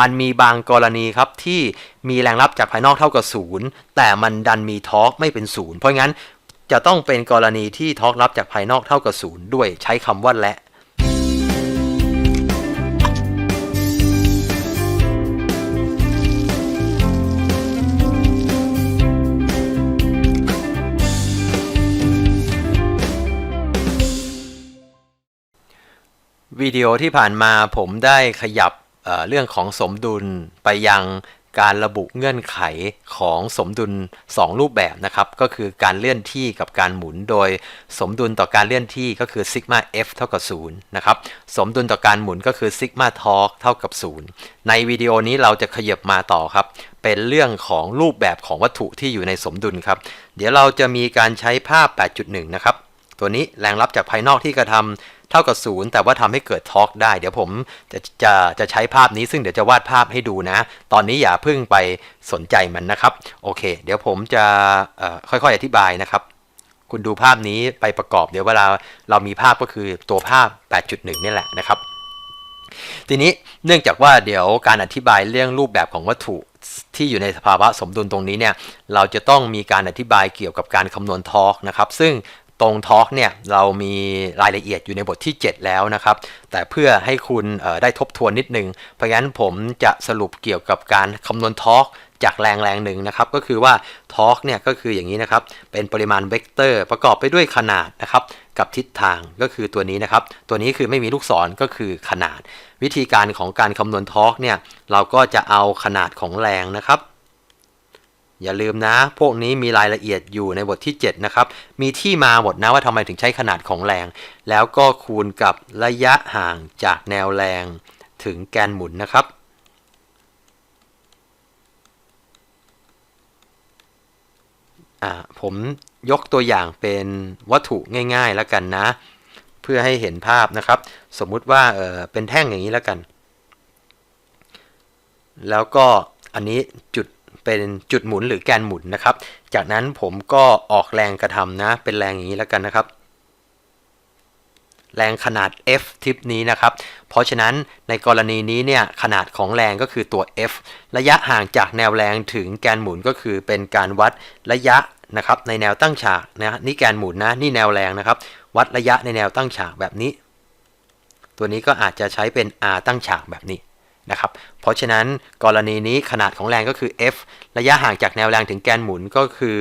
มันมีบางกรณีครับที่มีแรงรับจากภายนอกเท่ากับศูนย์แต่มันดันมีทอร์กไม่เป็นศูนย์เพราะงั้นจะต้องเป็นกรณีที่ทอร์กรับจากภายนอกเท่ากับศูนย์ด้วยใช้คำว่าและวิดีโอที่ผ่านมาผมได้ขยับ เรื่องของสมดุลไปยังการระบุเงื่อนไขของสมดุล 2 รูปแบบนะครับ ก็คือการเลื่อนที่กับการหมุน โดยสมดุลต่อการเลื่อนที่ก็คือซิกมา f เท่ากับ0นะครับ สมดุลต่อการหมุนก็คือซิกมาทอร์กเท่ากับ 0 ในวิดีโอนี้เราจะขยับมาต่อครับ เป็นเรื่องของรูปแบบของวัตถุที่อยู่ในสมดุลครับ เดี๋ยวเราจะมีการใช้ภาพ 8.1 นะครับ ตัวนี้แรงรับจากภายนอกที่กระทำ เท่ากับศูนย์แต่ว่าทำให้เกิดทอร์กได้ เดี๋ยวผมจะจะจะใช้ภาพนี้ซึ่งเดี๋ยวจะวาดภาพให้ดูนะ ตอนนี้อย่าเพิ่งไปสนใจมันนะครับ โอเค เดี๋ยวผมจะค่อยๆ อธิบายนะครับ คุณดูภาพนี้ไปประกอบเดี๋ยวเวลาเรามีภาพก็คือตัวภาพ 8.1 นี่แหละนะครับ ทีนี้เนื่องจากว่าเดี๋ยวการอธิบายเรื่องรูปแบบของวัตถุที่อยู่ในสภาวะสมดุลตรงนี้เนี่ย เราจะต้องมีการอธิบายเกี่ยวกับการคำนวณทอร์กนะครับ ซึ่ง ตรงทอร์กเนี่ยเรามีรายละเอียดอยู่ในบทที่ 7 แล้วนะครับ แต่เพื่อให้คุณได้ทบทวนนิดนึง เพราะงั้นผมจะสรุปเกี่ยวกับการคำนวณทอร์กจากแรงแรงหนึ่งนะครับ ก็คือว่าทอร์กเนี่ยก็คืออย่างนี้นะครับ เป็นปริมาณเวกเตอร์ประกอบไปด้วยขนาดนะครับ กับทิศทางก็คือตัวนี้นะครับ ตัวนี้คือไม่มีลูกศรก็คือขนาด วิธีการของการคำนวณทอร์กเนี่ยเราก็จะเอาขนาดของแรงนะครับ อย่าลืมนะ พวกนี้มีรายละเอียดอยู่ในบทที่ 7 นะครับ มีที่มาหมดนะว่าทำไมถึงใช้ขนาดของแรง แล้วก็คูณกับระยะห่างจากแนวแรงถึงแกนหมุนนะครับ ผมยกตัวอย่างเป็นวัตถุง่ายๆแล้วกันนะ เพื่อให้เห็นภาพนะครับ สมมุติว่าเออเป็นแท่งอย่างนี้แล้วกัน แล้วก็อันนี้จุด เป็นจุดหมุนหรือแกนหมุนนะครับ จากนั้นผมก็ออกแรงกระทำนะ เป็นแรงอย่างนี้แล้วกันนะครับ แรงขนาด F ทิปนี้นะครับ เพราะฉะนั้นในกรณีนี้เนี่ยขนาดของแรงก็คือตัว F ระยะห่างจากแนวแรงถึงแกนหมุนก็คือเป็นการวัดระยะนะครับในแนวตั้งฉากนะนี่แกนหมุนนะนี่แนวแรงนะครับ วัดระยะในแนวตั้งฉากแบบนี้ ตัวนี้ก็อาจจะใช้เป็น R ตั้งฉากแบบนี้ นะครับ เพราะฉะนั้นกรณีนี้ขนาดของแรงก็คือ F ระยะห่างจากแนวแรงถึงแกนหมุนก็คือ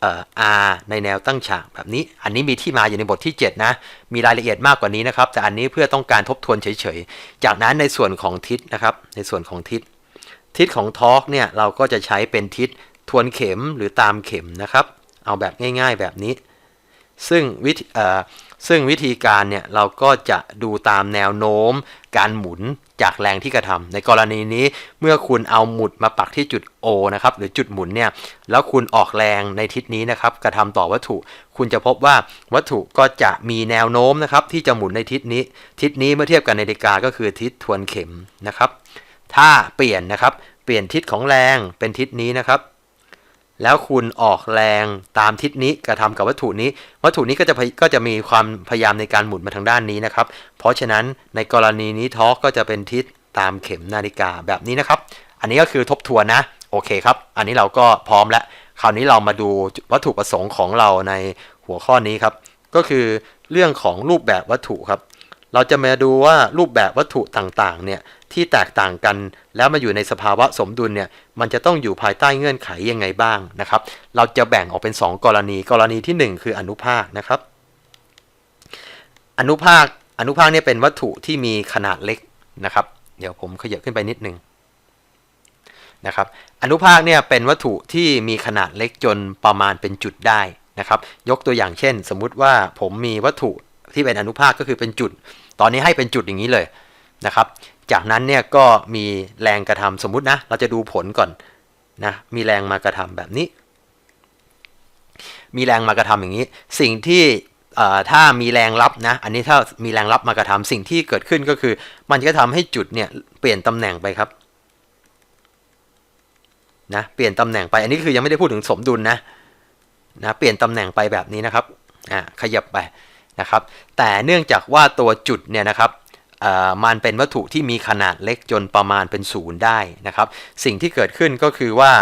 เอ่อ R ในแนวตั้งฉากแบบนี้ อันนี้มีที่มาอยู่ในบทที่ 7 นะ มีรายละเอียดมากกว่านี้นะครับ แต่อันนี้เพื่อต้องการทบทวนเฉยๆ จากนั้นในส่วนของทิศนะครับ ในส่วนของทิศ ทิศของทอร์กเนี่ยเราก็จะใช้เป็นทิศทวนเข็มหรือตามเข็มนะครับ เอาแบบง่ายๆแบบนี้ ซึ่งวิธีเอ่อซึ่งวิธีการเนี่ยเราก็จะดูตามแนวโน้ม การหมุน จากแรงที่กระทำในกรณีนี้เมื่อคุณเอาหมุดมาปักที่จุด O นะครับหรือจุดหมุนเนี่ยแล้วคุณออกแรงในทิศนี้นะครับกระทำต่อวัตถุ คุณจะพบว่าวัตถุก็จะมีแนวโน้มนะครับที่จะหมุนในทิศนี้ ทิศนี้เมื่อเทียบกับนาฬิกาก็คือทิศทวนเข็มนะครับ ถ้าเปลี่ยนนะครับเปลี่ยนทิศของแรงเป็นทิศนี้นะครับ แล้วคุณออกแรงตามทิศนี้กระทำกับวัตถุนี้ วัตถุนี้ก็จะก็จะมีความพยายามในการหมุนมาทางด้านนี้นะครับ เพราะฉะนั้นในกรณีนี้ทอกก็จะเป็นทิศตามเข็มนาฬิกาแบบนี้นะครับ อันนี้ก็คือทบทวนนะ โอเคครับ อันนี้เราก็พร้อมแล้ว คราวนี้เรามาดูวัตถุประสงค์ของเราในหัวข้อนี้ครับ ก็คือเรื่องของรูปแบบวัตถุครับ เราจะมาดูว่ารูปแบบวัตถุต่างๆเนี่ยที่แตกต่างกันแล้วมาอยู่ในสภาวะสมดุลเนี่ยมันจะต้องอยู่ภายใต้เงื่อนไขยังไงบ้างนะครับ เราจะแบ่งออกเป็น 2 กรณี กรณีที่ 1 คืออนุภาคนะครับ อนุภาคอนุภาคเนี่ยเป็นวัตถุที่มีขนาดเล็กนะครับ เดี๋ยวผมขยับขึ้นไปนิดนึงนะครับ อนุภาคเนี่ยเป็นวัตถุที่มีขนาดเล็กจนประมาณเป็นจุดได้นะครับ ยกตัวอย่างเช่น สมมุติว่าผมมีวัตถุ ที่เป็นอนุภาคก็คือเป็นจุด ตอนนี้ให้เป็นจุดอย่างนี้เลยนะครับ จากนั้นเนี่ยก็มีแรงกระทำสมมุตินะ เราจะดูผลก่อนนะมีแรงมากระทำแบบนี้ มีแรงมากระทำอย่างนี้ สิ่งที่ถ้ามีแรงรับนะ อันนี้ถ้ามีแรงรับมากระทำสิ่งที่เกิดขึ้นก็คือ มันจะทำให้จุดเนี่ยเปลี่ยนตำแหน่งไปครับนะเปลี่ยนตำแหน่งไปอันนี้คือยังไม่ได้พูดถึงสมดุลนะนะเปลี่ยนตำแหน่งไปแบบนี้นะครับอ่าขยับไป นะครับ แต่เนื่องจากว่าตัวจุดเนี่ยนะครับมันเป็นวัตถุที่มีขนาดเล็กจนประมาณเป็นศูนย์ได้นะครับ สิ่งที่เกิดขึ้นก็คือว่า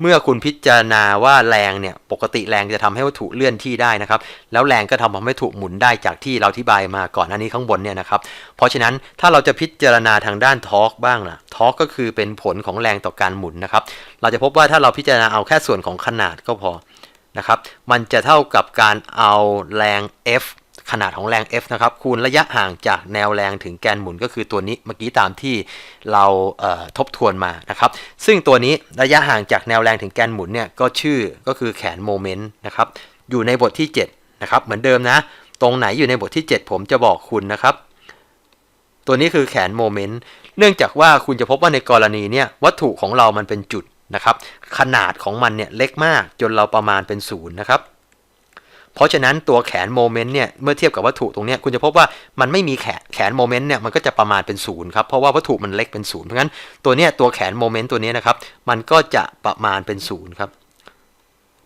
เมื่อคุณพิจารณาว่าแรงเนี่ยปกติแรงจะทำให้วัตถุเลื่อนที่ได้นะครับ แล้วแรงก็ทำให้วัตถุหมุนได้จากที่เราอธิบายมาก่อนหน้านี้ข้างบนเนี่ยนะครับ เพราะฉะนั้นถ้าเราจะพิจารณาทางด้านทอร์กบ้างล่ะทอร์กก็คือเป็นผลของแรงต่อการหมุนนะครับ เราจะพบว่าถ้าเราพิจารณาเอาแค่ส่วนของขนาดก็พอนะครับ มันจะเท่ากับการเอาแรง F ขนาดของแรง F นะครับ คูณระยะห่างจากแนวแรงถึงแกนหมุนก็คือตัวนี้เมื่อกี้ตามที่เราเทบทวนมานะครับ ซึ่งตัวนี้ระยะห่างจากแนวแรงถึงแกนหมุนเนี่ยก็ชื่อก็คือแขนโมเมนต์นะครับ อยู่ในบทที่ 7 นะครับ เหมือนเดิมนะ ตรงไหนอยู่ในบทที่ 7 ผมจะบอกคุณนะครับ ตัวนี้คือแขนโมเมนต์เนื่องจากว่าคุณจะพบว่าในกรณีเนี่ยวัตถุของเรามันเป็นจุดนะครับ ขนาดของมันเนี่ยเล็กมากจนเราประมาณเป็นศูนย์นะครับ เพราะฉะนั้นตัวแขนโมเมนต์เนี่ยเมื่อเทียบกับวัตถุตรงนี้คุณจะพบว่ามันไม่มีแขนแขนโมเมนต์เนี่ยมันก็จะประมาณเป็นศูนย์ครับเพราะว่าวัตถุมันเล็กเป็นศูนย์เพราะงั้นตัวเนี้ยตัวแขนโมเมนต์ตัวเนี้ยนะครับมันก็จะประมาณเป็นศูนย์ครับ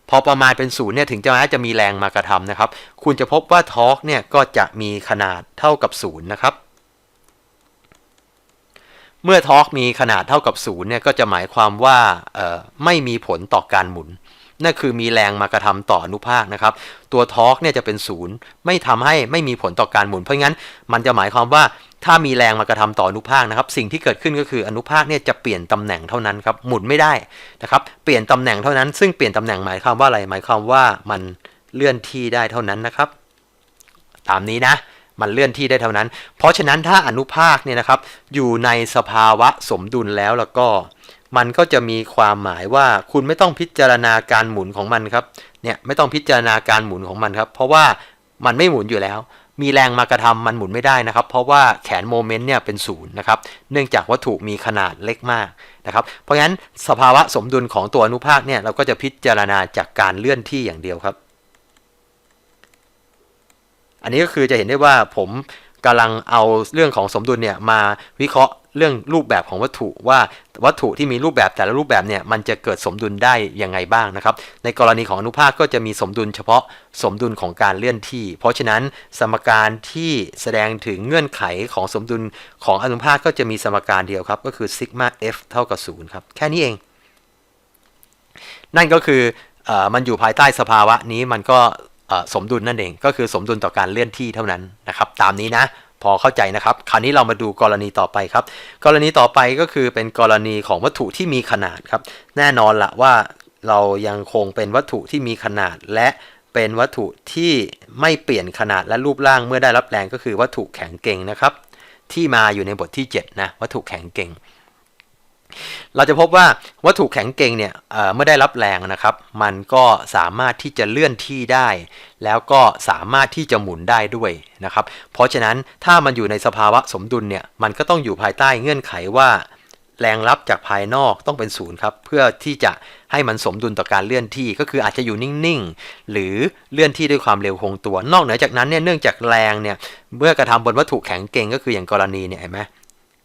พอประมาณเป็นศูนย์เนี่ยถึงจะแม้จะมีแรงมากระทำนะครับ คุณจะพบว่าทอร์กเนี่ยก็จะมีขนาดเท่ากับศูนย์นะครับ เมื่อทอร์กมีขนาดเท่ากับศูนย์เนี่ยก็จะหมายความว่าไม่มีผลต่อการหมุน นั่นคือมีแรงมากระทำต่ออนุภาคนะครับ ตัวทอร์กเนี่ยจะเป็นศูนย์ไม่ทำให้ไม่มีผลต่อการหมุน เพราะงั้นมันจะหมายความว่าถ้ามีแรงมากระทำต่ออนุภาคนะครับ สิ่งที่เกิดขึ้นก็คืออนุภาคเนี่ยจะเปลี่ยนตำแหน่งเท่านั้นครับหมุนไม่ได้นะครับ เปลี่ยนตำแหน่งเท่านั้น ซึ่งเปลี่ยนตำแหน่งหมายความว่าอะไรหมายความว่ามันเลื่อนที่ได้เท่านั้นนะครับ ตามนี้นะมันเลื่อนที่ได้เท่านั้น เพราะฉะนั้นถ้าอนุภาคเนี่ยนะครับอยู่ในสภาวะสมดุลแล้วแล้วก็ มันก็จะมีความหมายว่าคุณไม่ต้องพิจารณาการหมุนของมันครับ เนี่ยไม่ต้องพิจารณาการหมุนของมันครับ เพราะว่ามันไม่หมุนอยู่แล้ว มีแรงมากระทำมันหมุนไม่ได้นะครับ เพราะว่าแขนโมเมนต์เนี่ยเป็นศูนย์นะครับ เนื่องจากวัตถุมีขนาดเล็กมากนะครับ เพราะงั้นสภาวะสมดุลของตัวอนุภาคเนี่ยเราก็จะพิจารณาจากการเลื่อนที่อย่างเดียวครับ อันนี้ก็คือจะเห็นได้ว่าผม กำลังเอาเรื่องของสมดุลเนี่ยมาวิเคราะห์เรื่องรูปแบบของวัตถุว่าวัตถุที่มีรูปแบบแต่ละรูปแบบเนี่ยมันจะเกิดสมดุลได้ยังไงบ้างนะครับ ในกรณีของอนุภาคก็จะมีสมดุลเฉพาะสมดุลของการเลื่อนที่ เพราะฉะนั้นสมการที่แสดงถึงเงื่อนไขของสมดุลของอนุภาคก็จะมีสมการเดียวครับ ก็คือซิกมา f เท่ากับ0ครับแค่นี้เอง นั่นก็คืออมันอยู่ภายใต้สภาวะนี้มันก็ สมดุลนั่นเองก็คือสมดุลต่อการเลื่อนที่เท่านั้นนะครับ ตามนี้นะพอเข้าใจนะครับ คราวนี้เรามาดูกรณีต่อไปครับ กรณีต่อไปก็คือเป็นกรณีของวัตถุที่มีขนาดครับ แน่นอนละว่าเรายังคงเป็นวัตถุที่มีขนาดและเป็นวัตถุที่ไม่เปลี่ยนขนาดและรูปร่างเมื่อได้รับแรงก็คือวัตถุแข็งเก่งนะครับ ที่มาอยู่ในบทที่ 7 นะ วัตถุแข็งเก่ง เราจะพบว่าวัตถุแข็งเก่งเนี่ยเมื่อได้รับแรงนะครับ มันก็สามารถที่จะเลื่อนที่ได้ แล้วก็สามารถที่จะหมุนได้ด้วยนะครับ เพราะฉะนั้นถ้ามันอยู่ในสภาวะสมดุลเนี่ยมันก็ต้องอยู่ภายใต้เงื่อนไขว่า แรงรับจากภายนอกต้องเป็นศูนย์ครับเพื่อที่จะให้มันสมดุลต่อการเลื่อนที่ก็คืออาจจะอยู่นิ่งๆ หรือเลื่อนที่ด้วยความเร็วคงตัว นอกเหนือจากนั้นเนี่ยเนื่องจากแรงเนี่ยเมื่อกระทำบนวัตถุแข็งเก่งก็คืออย่างกรณีเนี่ยเห็นไหม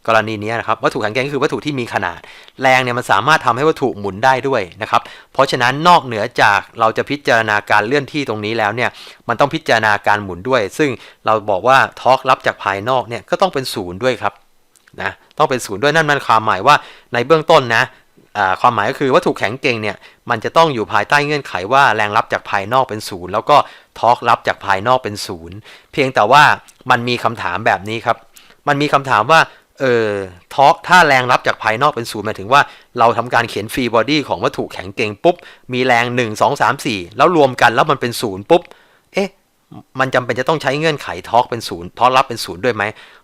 กรณีนี้นะครับวัตถุแข็งแกร่งก็คือวัตถุที่มีขนาด แรงเนี่ยมันสามารถทำให้วัตถุหมุนได้ด้วยนะครับเพราะฉะนั้นนอกเหนือจากเราจะพิจารณาการเลื่อนที่ตรงนี้แล้วเนี่ยมันต้องพิจารณาการหมุนด้วย ซึ่งเราบอกว่าทอร์กรับจากภายนอกเนี่ยก็ต้องเป็นศูนย์ด้วยครับนะต้องเป็นศูนย์ด้วยนั่นมันความหมายว่าในเบื้องต้นนะความหมายก็คือวัตถุแข็งเก่งเนี่ยมันจะต้องอยู่ภายใต้เงื่อนไขว่าแรงรับจากภายนอกเป็นศูนย์แล้วก็ทอร์กรับจากภายนอกเป็นศูนย์เพียงแต่ว่ามันมีคำถามแบบนี้ครับมันมีคำถามว่า เออทอกถ้าแรงรับจากภายนอกเป็นศูนย์หมายถึงว่าเราทำการเขียนฟรีบอดี้ของวัตถุแข็งเก่งปุ๊บ มีแรง 1 2 3 4 แล้วรวมกันแล้วมันเป็นศูนย์ปุ๊บ เอ๊ะ มันจำเป็นจะต้องใช้เงื่อนไขทอร์กเป็นศูนย์ทอร์กรับเป็นศูนย์ด้วยไหม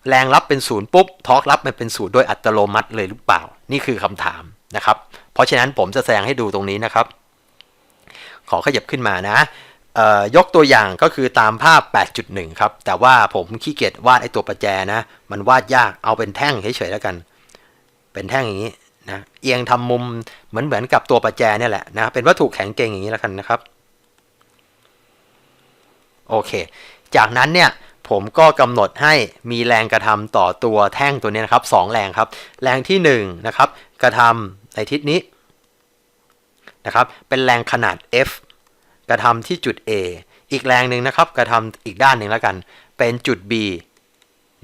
แรงรับเป็นศูนย์ปุ๊บทอร์กรับมันเป็นศูนย์โดยอัตโนมัติเลยหรือเปล่า นี่คือคำถามนะครับ เพราะฉะนั้นผมจะแสดงให้ดูตรงนี้นะครับ ขอขยับขึ้นมานะ ยกตัวอย่างก็คือตามภาพ 8.1 ครับ แต่ว่าผมขี้เกียจวาดไอตัวประแจนะ มันวาดยากเอาเป็นแท่งเฉยๆแล้วกัน เป็นแท่งอย่างนี้นะเอียงทำมุมเหมือนเหมือนกับตัวประแจเนี่ยแหละนะเป็นวัตถุแข็งเก่งอย่างนี้แล้วกันนะครับโอเค จากนั้นเนี่ยผมก็กำหนดให้มีแรงกระทำต่อตัวแท่งตัวนี้นะครับสองแรงครับ แรงที่1นงนะครับกระทำในทิศนี้นะครับเป็นแรงขนาด F กระทำที่จุด A อีกแรงหนึ่งนะครับกระทำอีกด้านหนึ่งแล้วกัน เป็นจุด B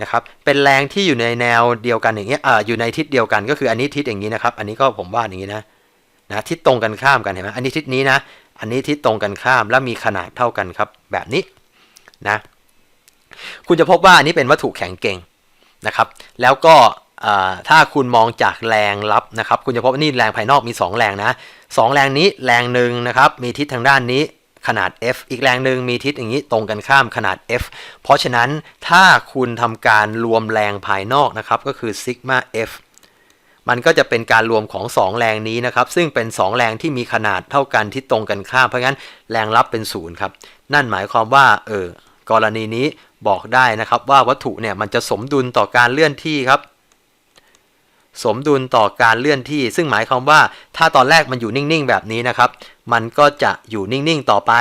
นะครับเป็นแรงที่อยู่ในแนวเดียวกันอย่างเงี้ยอ่าอยู่ในทิศเดียวกันก็คืออันนี้ทิศอย่างนี้นะครับ อันนี้ก็ผมวาดอย่างนี้นะนะทิศตรงกันข้ามกันเห็นไหมอันนี้ทิศนี้นะ อันนี้ทิศตรงกันข้ามและมีขนาดเท่ากันครับ แบบนี้นะคุณจะพบว่าอันนี้เป็นวัตถุแข็งเก่งนะครับ แล้วก็ถ้าคุณมองจากแรงรับนะครับ คุณจะพบว่านี่แรงภายนอกมี 2 แรงนะ สองแรงนี้แรงหนึ่งนะครับมีทิศทางด้านนี้ขนาด F อีกแรงหนึ่งมีทิศอย่างนี้ตรงกันข้ามขนาด F เพราะฉะนั้นถ้าคุณทำการรวมแรงภายนอกนะครับก็คือซิกมา F มันก็จะเป็นการรวมของ 2 แรงนี้นะครับ ซึ่งเป็น 2 แรงที่มีขนาดเท่ากันที่ตรงกันข้ามเพราะงั้นแรงรับเป็นศูนย์ครับ นั่นหมายความว่าเออกรณีนี้บอกได้นะครับว่าวัตถุเนี่ยมันจะสมดุลต่อการเลื่อนที่ครับ สมดุลต่อการเลื่อนที่ ซึ่งหมายความว่าถ้าตอนแรกมันอยู่นิ่งๆ แบบนี้นะครับ มันก็จะอยู่นิ่งๆ ต่อไป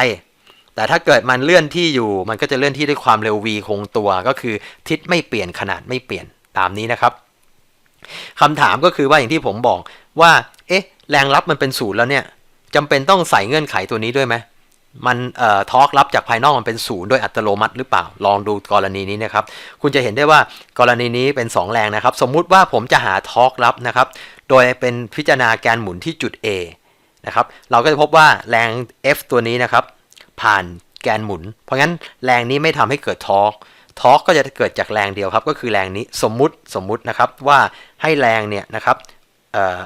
แต่ถ้าเกิดมันเลื่อนที่อยู่ มันก็จะเลื่อนที่ด้วยความเร็ว v คงตัว ก็คือทิศไม่เปลี่ยนขนาดไม่เปลี่ยนตามนี้นะครับคำถามก็คือว่าอย่างที่ผมบอกว่า เอ๊ะ แรงรับมันเป็นศูนย์แล้วเนี่ยจำเป็นต้องใส่เงื่อนไขตัวนี้ด้วยไหม มันเอ่อทอร์กรับจากภายนอกมันเป็นศูนย์โดยอัตโนมัติหรือเปล่า ลองดูกรณีนี้นะครับ คุณจะเห็นได้ว่ากรณีนี้เป็น 2 แรงนะครับ สมมุติว่าผมจะหาทอร์กรับนะครับ โดยเป็นพิจารณาแกนหมุนที่จุด A นะครับ เราก็จะพบว่าแรง F ตัวนี้นะครับ ผ่านแกนหมุน เพราะงั้นแรงนี้ไม่ทำให้เกิดทอร์กทอร์กก็จะเกิดจากแรงเดียวครับ ก็คือแรงนี้สมมุติสมมุตินะครับว่าให้แรงเนี่ยนะครับเอ่อ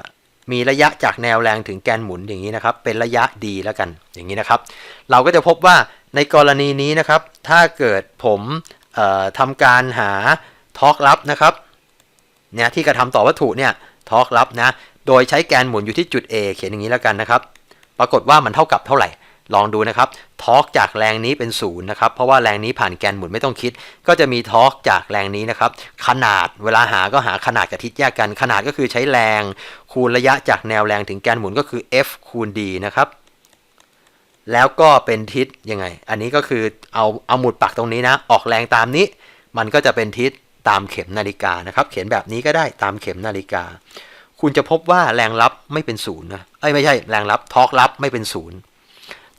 มีระยะจากแนวแรงถึงแกนหมุนอย่างนี้นะครับ เป็นระยะดีแล้วกันอย่างนี้นะครับ เราก็จะพบว่าในกรณีนี้นะครับ ถ้าเกิดผมทำการหาทอร์กลับนะครับเนี่ยที่กระทำต่อวัตถุเนี่ยทอร์กลับนะโดยใช้แกนหมุนอยู่ที่จุด A เขียนอย่างนี้แล้วกันนะครับ ปรากฏว่ามันเท่ากับเท่าไหร่ ลองดูนะครับทอร์กจากแรงนี้เป็นศูนย์นะครับ เพราะว่าแรงนี้ผ่านแกนหมุนไม่ต้องคิด ก็จะมีทอร์กจากแรงนี้นะครับ ขนาดเวลาหาก็หาขนาดกับทิศแยกกัน ขนาดก็คือใช้แรงคูณระยะจากแนวแรงถึงแกนหมุนก็คือ F คูณ D นะครับแล้วก็เป็นทิศยังไง อันนี้ก็คือเอาเอาหมุดปักตรงนี้นะ ออกแรงตามนี้ มันก็จะเป็นทิศตามเข็มนาฬิกานะครับ เขียนแบบนี้ก็ได้ตามเข็มนาฬิกา คุณจะพบว่าแรงรับไม่เป็นศูนย์นะ เอ้ยไม่ใช่แรงรับทอร์กรับไม่เป็นศูนย์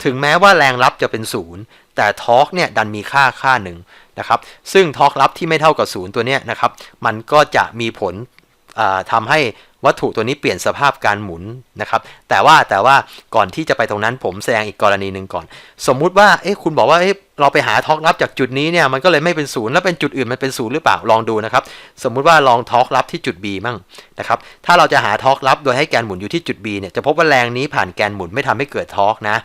ถึงแม้ว่าแรงรับจะเป็นศูนย์แต่ทอร์กเนี่ยดันมีค่าค่าหนึ่งนะครับ ซึ่งทอร์กรับที่ไม่เท่ากับศูนย์ตัวเนี้ยนะครับ มันก็จะมีผล อ่าทำให้วัตถุตัวนี้เปลี่ยนสภาพการหมุนนะครับ แต่ว่าแต่ว่าก่อนที่จะไปตรงนั้นผมแสดงอีกกรณีหนึ่งก่อน สมมุติว่าเอ๊ะคุณบอกว่าเอ๊ะเราไปหาทอร์กรับจากจุดนี้เนี่ยมันก็เลยไม่เป็นศูนย์แล้วเป็นจุดอื่นมันเป็นศูนย์หรือเปล่าลองดูนะครับ สมมุติว่าลองทอร์กรับที่จุด B มั่งนะครับถ้าเราจะหาทอร์กรับโดยให้แกนหมุนอยู่ที่จุด B เนี่ยจะพบว่าแรงนี้ผ่านแกนหมุนไม่ทำให้เกิดทอร์กนะ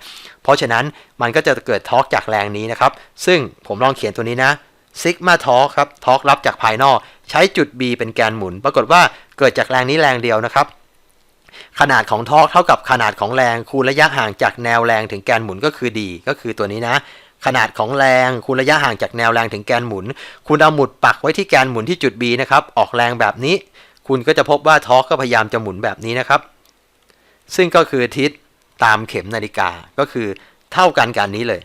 เพราะฉะนั้นมันก็จะเกิดทอร์กจากแรงนี้นะครับ ซึ่งผมลองเขียนตัวนี้นะ ซิกมาทอร์กครับทอร์กรับจากภายนอก ใช้จุด B เป็นแกนหมุน ปรากฏว่าเกิดจากแรงนี้แรงเดียวนะครับ ขนาดของทอร์กเท่ากับขนาดของแรงคูณระยะห่างจากแนวแรงถึงแกนหมุนก็คือ D ก็คือตัวนี้นะขนาดของแรงคูณระยะห่างจากแนวแรงถึงแกนหมุน คุณเอาหมุดปักไว้ที่แกนหมุนที่จุด B นะครับ ออกแรงแบบนี้ คุณก็จะพบว่าทอร์กก็พยายามจะหมุนแบบนี้นะครับ ซึ่งก็คือทิศตามเข็มนาฬิกาก็คือเท่ากันกันนี้เลย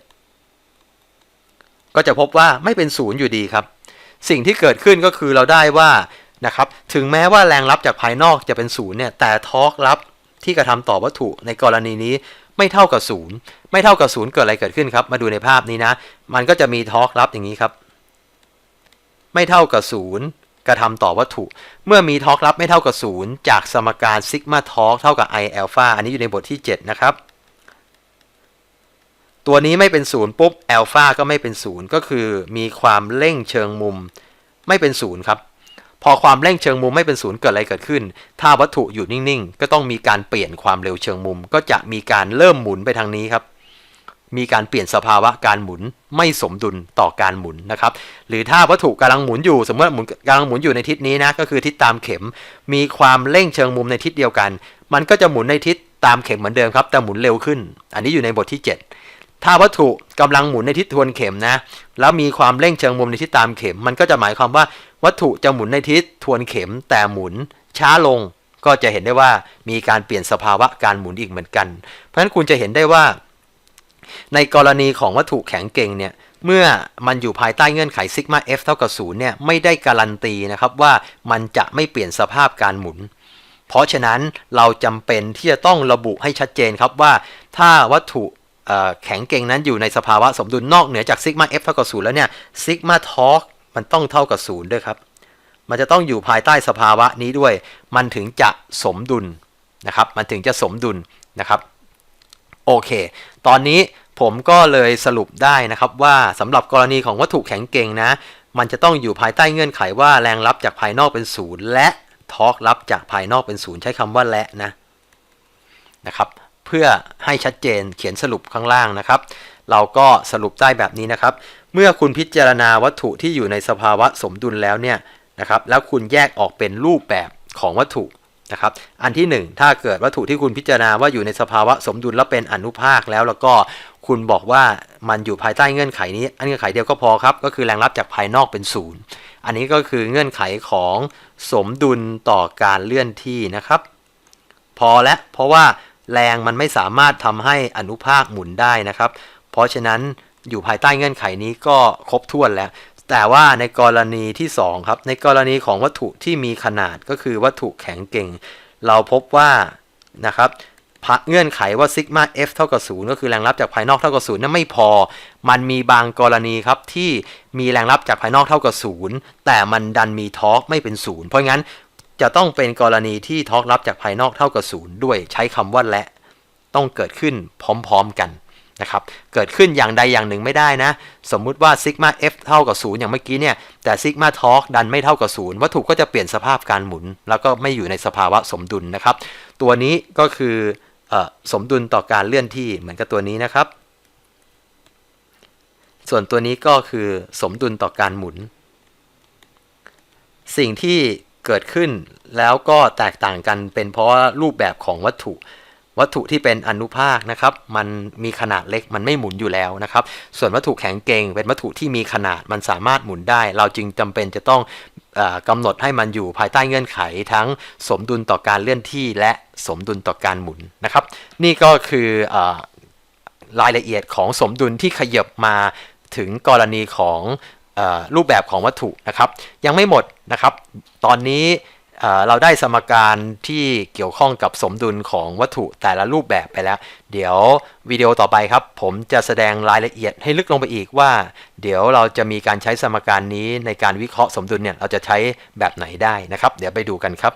ก็จะพบว่าไม่เป็นศูนย์อยู่ดีครับ สิ่งที่เกิดขึ้นก็คือเราได้ว่านะครับถึงแม้ว่าแรงรับจากภายนอกจะเป็นศูนย์เนี่ยแต่ทอร์กรับที่กระทำต่อวัตถุในกรณีนี้ไม่เท่ากับศูนย์ไม่เท่ากับศูนย์เกิดอะไรเกิดขึ้นครับ มาดูในภาพนี้นะ มันก็จะมีทอร์กรับอย่างนี้ครับ ไม่เท่ากับศูนย์กระทำต่อวัตถุ เมื่อมีทอร์กรับไม่เท่ากับศูนย์จากสมการซิกมาทอร์กเท่ากับ i อ l ฟาอันนี้อยู่ในบทที่ 7 นะครับ ตัวนี้ไม่เป็นศูนย์ปุ๊บแอลฟาก็ไม่เป็นศูนย์ก็คือมีความเร่งเชิงมุมไม่เป็นศูนย์ครับพอความเร่งเชิงมุมไม่เป็นศูนย์เกิดอะไรเกิดขึ้น ถ้าวัตถุอยู่นิ่งๆ ก็ต้องมีการเปลี่ยนความเร็วเชิงมุม ก็จะมีการเริ่มหมุนไปทางนี้ครับ มีการเปลี่ยนสภาวะการหมุนไม่สมดุลต่อการหมุนนะครับ หรือถ้าวัตถุกำลังหมุนอยู่ สมมติว่าหมุนกำลังหมุนอยู่ในทิศนี้นะ ก็คือทิศตามเข็ม มีความเร่งเชิงมุมในทิศเดียวกัน มันก็จะหมุนในทิศตามเข็มเหมือนเดิมครับ แต่หมุนเร็วขึ้น อันนี้อยู่ในบทที่ 7 ถ้าวัตถุกำลังหมุนในทิศทวนเข็มนะ แล้วมีความเร่งเชิงมุมในทิศตามเข็ม มันก็จะหมายความว่าวัตถุจะหมุนในทิศทวนเข็ม แต่หมุนช้าลง ก็จะเห็นได้ว่ามีการเปลี่ยนสภาวะการหมุนอีกเหมือนกัน เพราะฉะนั้นคุณจะเห็นได้ว่า ในกรณีของวัตถุแข็งเก่งเนี่ยเมื่อมันอยู่ภายใต้เงื่อนไขซิกมา f เท่ากับ0เนี่ยไม่ได้การันตีนะครับว่ามันจะไม่เปลี่ยนสภาพการหมุน เพราะฉะนั้นเราจำเป็นที่จะต้องระบุให้ชัดเจนครับว่า ถ้าวัตถุ แข็งเก่งนั้นอยู่ในสภาวะสมดุลนอกเหนือจากซิกมา f เท่ากับ0แล้วเนี่ยซิกมาทอร์กมันต้องเท่ากับศูนย์ด้วยครับ มันจะต้องอยู่ภายใต้สภาวะนี้ด้วย มันถึงจะสมดุลนะครับ มันถึงจะสมดุลนะครับ โอเค ตอนนี้ผมก็เลยสรุปได้นะครับว่าสำหรับกรณีของวัตถุแข็งเก่งนะ มันจะต้องอยู่ภายใต้เงื่อนไขว่าแรงรับจากภายนอกเป็นศูนย์และทอร์กรับจากภายนอกเป็นศูนย์ใช้คำว่าและนะนะครับ เพื่อให้ชัดเจนเขียนสรุปข้างล่างนะครับ เราก็สรุปได้แบบนี้นะครับ เมื่อคุณพิจารณาวัตถุที่อยู่ในสภาวะสมดุลแล้วเนี่ยนะครับแล้วคุณแยกออกเป็นรูปแบบของวัตถุนะครับอันที่หนึ่งถ้าเกิดวัตถุที่คุณพิจารณาว่าอยู่ในสภาวะสมดุลแล้วเป็นอนุภาคแล้วแล้วก็คุณบอกว่ามันอยู่ภายใต้เงื่อนไขนี้อันเงื่อนไขเดียวก็พอครับ ก็คือแรงรับจากภายนอกเป็นศูนย์อันนี้ก็คือเงื่อนไขของสมดุลต่อการเลื่อนที่นะครับ พอแล้วเพราะว่า แรงมันไม่สามารถทำให้อนุภาคหมุนได้นะครับ เพราะฉะนั้นอยู่ภายใต้เงื่อนไขนี้ก็ครบถ้วนแล้ว แต่ว่าในกรณีที่2ครับในกรณีของวัตถุที่มีขนาดก็คือวัตถุแข็งเก่ง เราพบว่านะครับเงื่อนไขว่าซิกมา F เท่ากับ0ก็คือแรงรับจากภายนอกเท่ากับ0นั่นไม่พอ มันมีบางกรณีครับที่มีแรงรับจากภายนอกเท่ากับ0แต่มันดันมีทอร์กไม่เป็นศูนย์เพราะงั้น จะต้องเป็นกรณีที่ทอกรับจากภายนอกเท่ากับศูนย์ด้วยใช้คำว่าและ ต้องเกิดขึ้นพร้อมๆกันนะครับ เกิดขึ้นอย่างใดอย่างหนึ่งไม่ได้นะ สมมุติว่าซิกมา F เท่ากับศูนย์อย่างเมื่อกี้เนี่ย แต่ซิกมาทอร์กดันไม่เท่ากับศูนย์วัตถุก็จะเปลี่ยนสภาพการหมุน แล้วก็ไม่อยู่ในสภาวะสมดุลนะครับ ตัวนี้ก็คืออสมดุลต่อการเลื่อนที่เหมือนกับตัวนี้นะครับ ส่วนตัวนี้ก็คือสมดุลต่อการหมุน สิ่งที่ เกิดขึ้น แล้วก็แตกต่างกันเป็นเพราะรูปแบบของวัตถุ วัตถุที่เป็นอนุภาคนะครับ มันมีขนาดเล็กมันไม่หมุนอยู่แล้วนะครับ ส่วนวัตถุแข็งเกงเป็นวัตถุที่มีขนาดมันสามารถหมุนได้ เราจึงจำเป็นจะต้องออกำหนดให้มันอยู่ภายใต้เงื่อนไข ทั้งสมดุลต่อการเลื่อนที่และสมดุลต่อการหมุนนะครับ นี่ก็คืออรายละเอียดของสมดุลที่ขยับมาถึงกรณีของ รูปแบบของวัตถุนะครับ ยังไม่หมดนะครับ ตอนนี้เราได้สมการที่เกี่ยวข้องกับสมดุลของวัตถุแต่ละรูปแบบไปแล้ว เดี๋ยววิดีโอต่อไปครับ ผมจะแสดงรายละเอียดให้ลึกลงไปอีกว่า เดี๋ยวเราจะมีการใช้สมการนี้ในการวิเคราะห์สมดุลเนี่ยเราจะใช้แบบไหนได้นะครับ เดี๋ยวไปดูกันครับ